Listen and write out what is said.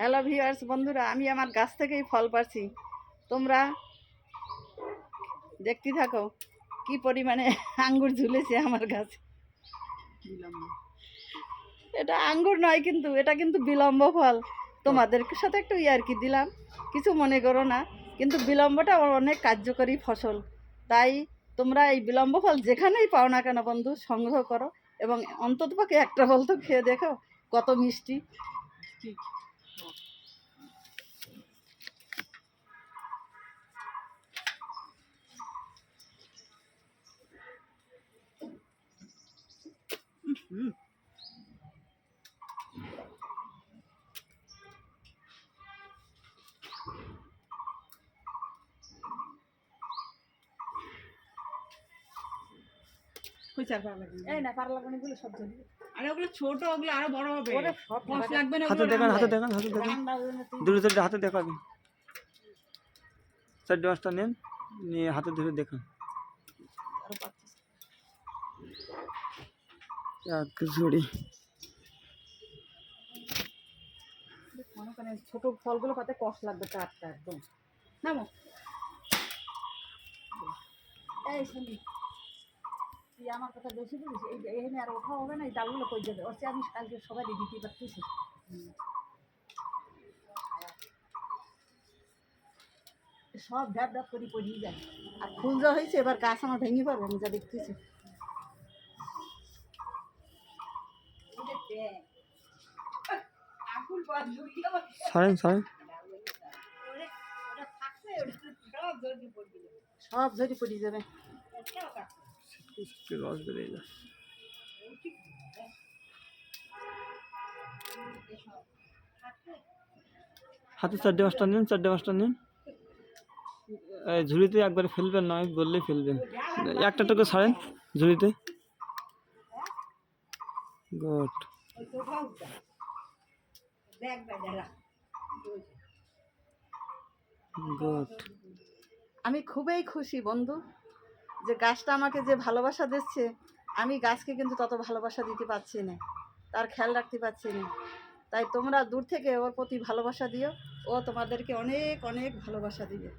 Hello viewers বন্ধুরা, আমি আমার গাছ থেকেই ফল পাচ্ছি তোমরা দেখতে থাকো, কি পরিমাণে আঙ্গুর ঝুলেছে আমার গাছে। এটা আঙ্গুর নয় কিন্তু, এটা কিন্তু বিলম্ব ফল। তোমাদের সাথে একটু ইয়ার্কি দিলাম, কিছু মনে করো না, কিন্তু বিলম্বটা অনেক কার্যকরী ফসল। তাই তোমরা এই বিলম্ব ফল যেখানেই পাও না কেন বন্ধু, সংগ্রহ করো এবং অন্ততপক্ষে একটা ফল তো খেয়ে দেখো, কত মিষ্টি। 음. এই না পারলা গুলো সব আরে ওগুলো ছোট ওগুলো আরও বড় হবে। ওরে সব লাগবে না হাতে দেখান হাতে। দেখান হাতে দেখান। দুটো চারটে হাতে দেখাবেন পাঁচটা নেন নিয়ে হাতে ধরে দেখান। এক ঝুড়ি ছোট ফলগুলো পাতে কষ লাগবে চারটা একদম। নামো। এই শুনি। তুই আমার কথা বেশি বলিস এই এখানে আর ওঠা হবে না এই ডালগুলো কই যাবে? ওর আমি কালকে সবাই দিতে পারতেছি। সব ডাব ডাব করে পড়িয়ে যায়। আর ফুল যা হয়েছে এবার গাছ আমার ভেঙে পারবে আমি যা দেখতেছি। সারেন সারেন। সব ঝরি পড়ে যাবে। রস বেরিয়ে যায় হাতে চারটে পাঁচটা নিন, চারটে পাঁচটা নিন। ঝুড়িতে একবারে ফেলবেন না আমি বললেই ফেলবেন। একটা টুকু ছাড়েন ঝুড়িতে। গুড। গুড। আমি খুবই খুশি, বন্ধু। যে গাছটা আমাকে যে ভালোবাসা দিচ্ছে, আমি গাছকে কিন্তু তত ভালোবাসা দিতে পারছি না। তার খেয়াল রাখতে পারছি না। তাই তোমরা দূর থেকে ওর প্রতি ভালোবাসা দিও। ও তোমাদেরকে অনেক অনেক ভালোবাসা দিবে।